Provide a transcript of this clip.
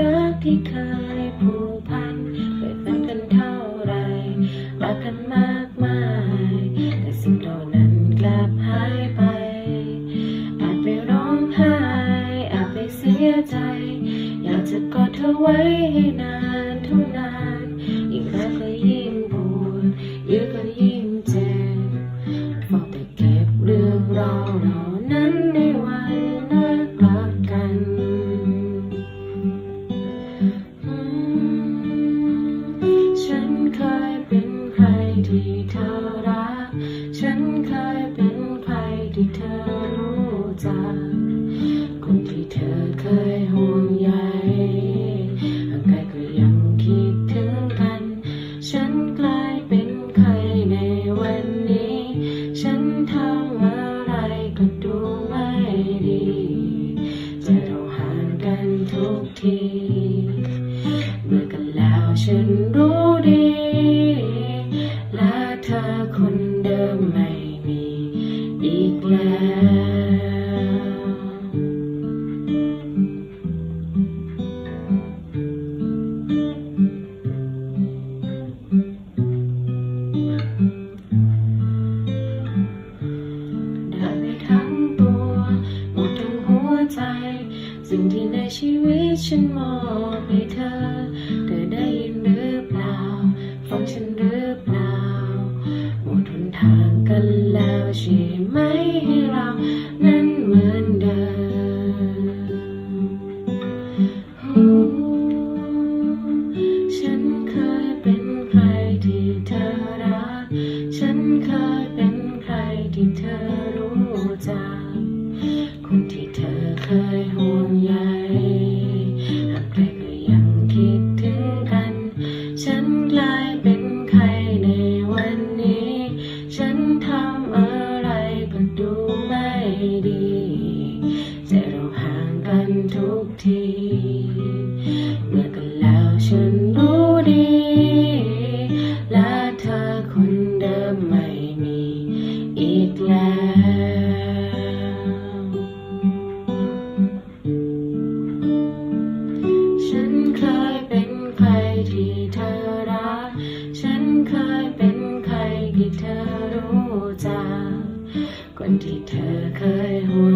รักที่เคยผูกพันเคยฝันกันเท่าไรรักกันมากมาย แต่สิ่งเหล่านั้นกลับหายไปอาจไปร้องไห้อาจไปเสียใจ อยากจะกอดเธอไว้ให้นานเท่านานยิ่งรักก็ยิ่งปวดยื้อ เคยเป็นใครที่เธอรัก ฉันเคยเป็นใครที่เธอรู้จัก คนที่เธอเคยห่วงใยห่างไกลก็ยังคิดถึงกัน ฉันกลายเป็นใครในวันนี้ ฉันทำอะไรก็ดูไม่ดี จะเราห่างกันทุกที เมื่อกันแล้วฉันรู้ดี สิ่งที่ในชีวิตฉันมอบให้เธอ เธอได้ยินหรือเปล่า ฟังฉันหรือเปล่าหมดหนทางกันแล้วใช่ไหมให้เรา นั้นเหมือนเดิมฉันเคยเป็นใครที่เธอรัก ฉันเคยเป็นใครที่เธอ ทีเมื่อกันแล้วฉันรู้ดี และเธอคนเดิมไม่มีอีกแล้วฉันเคยเป็นใครที่เธอรัก ฉันเคยเป็นใครที่เธอรู้จักคนที่เธอเคยห่ว